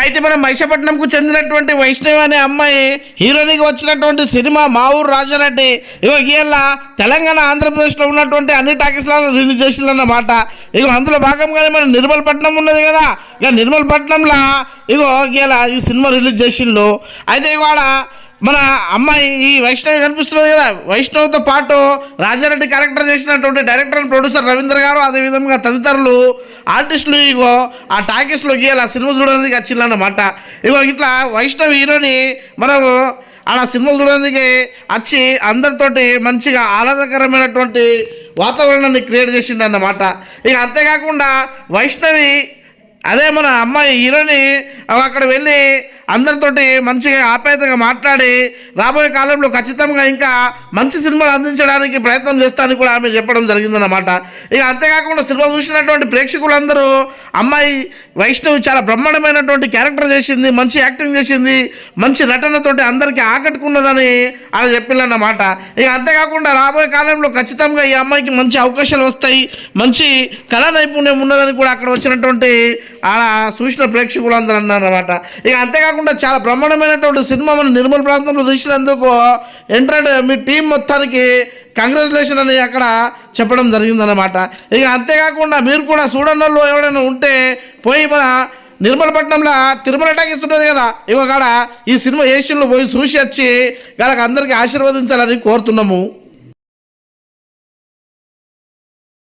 అయితే మనం మైసపట్నంకు చెందినటువంటి వైష్ణవి అనే అమ్మాయి హీరోయిన్గా వచ్చినటువంటి సినిమా మా ఊరు రాజారెడ్డి. ఇగో ఇవాళ తెలంగాణ ఆంధ్రప్రదేశ్లో ఉన్నటువంటి అన్ని టాకీస్లలో రిలీజ్ చేసిందన్నమాట. ఇగో అందులో భాగంగానే మన నిర్మల్ పట్నం ఉన్నది కదా. ఇక నిర్మల్ పట్నంలో ఇగో ఇవాళ ఈ సినిమా రిలీజ్ చేసిండు. అయితే ఇవాళ మన అమ్మాయి ఈ వైష్ణవి కనిపిస్తున్నది కదా వైష్ణవ్తో పాటు రాజారెడ్డి క్యారెక్టర్ చేసినటువంటి డైరెక్టర్ అండ్ ప్రొడ్యూసర్ రవీంద్ర గారు అదేవిధంగా తదితరులు ఆర్టిస్టులు ఇగో ఆ టాకీస్లో గీయాలి ఆ సినిమా చూడడానికి వచ్చిందన్నమాట. ఇగో ఇట్లా వైష్ణవి హీరోని మనము అలా సినిమా చూడడానికి వచ్చి అందరితోటి మంచిగా ఆహ్లాదకరమైనటువంటి వాతావరణాన్ని క్రియేట్ చేసిండన్నమాట ఇక అంతేకాకుండా వైష్ణవి అదే మన అమ్మాయి హీరోని అక్కడ వెళ్ళి అందరితోటి మంచిగా ఆప్యాయతగా మాట్లాడి రాబోయే కాలంలో ఖచ్చితంగా ఇంకా మంచి సినిమాలు అందించడానికి ప్రయత్నం చేస్తానని కూడా ఆమె చెప్పడం జరిగిందన్నమాట. ఇక అంతేకాకుండా సినిమా చూసినటువంటి ప్రేక్షకులందరూ అమ్మాయి వైష్ణవి చాలా బ్రహ్మాండమైనటువంటి క్యారెక్టర్ చేసింది మంచి యాక్టింగ్ చేసింది మంచి నటనతోటి అందరికీ ఆకట్టుకున్నదని అలా చెప్పిందన్నమాట. ఇక అంతేకాకుండా రాబోయే కాలంలో ఖచ్చితంగా ఈ అమ్మాయికి మంచి అవకాశాలు వస్తాయి మంచి కళా నైపుణ్యం ఉన్నదని కూడా అక్కడ వచ్చినటువంటి ఆ చూసిన ప్రేక్షకులు అందరూ అన్నారన్నమాట. ఇక అంతేకాకుండా చాలా బ్రహ్మాండమైనటువంటి సినిమా మనం నిర్మల్ ప్రాంతంలో చూసినందుకు ఎంట్రెడ్ మీ టీం మొత్తానికి కంగ్రాచులేషన్ అని అక్కడ చెప్పడం జరిగిందన్నమాట. ఇక అంతేకాకుండా మీరు కూడా సూడన్నల్లో ఎవరైనా ఉంటే పోయి మన నిర్మలపట్నంలో తిరుమల టాకీస్ ఉంటుంది కదా ఇగో కాడ ఈ సినిమా ఏషియన్లో పోయి చూసి వచ్చి వాళ్ళకి అందరికీ ఆశీర్వదించాలని కోరుతున్నాము.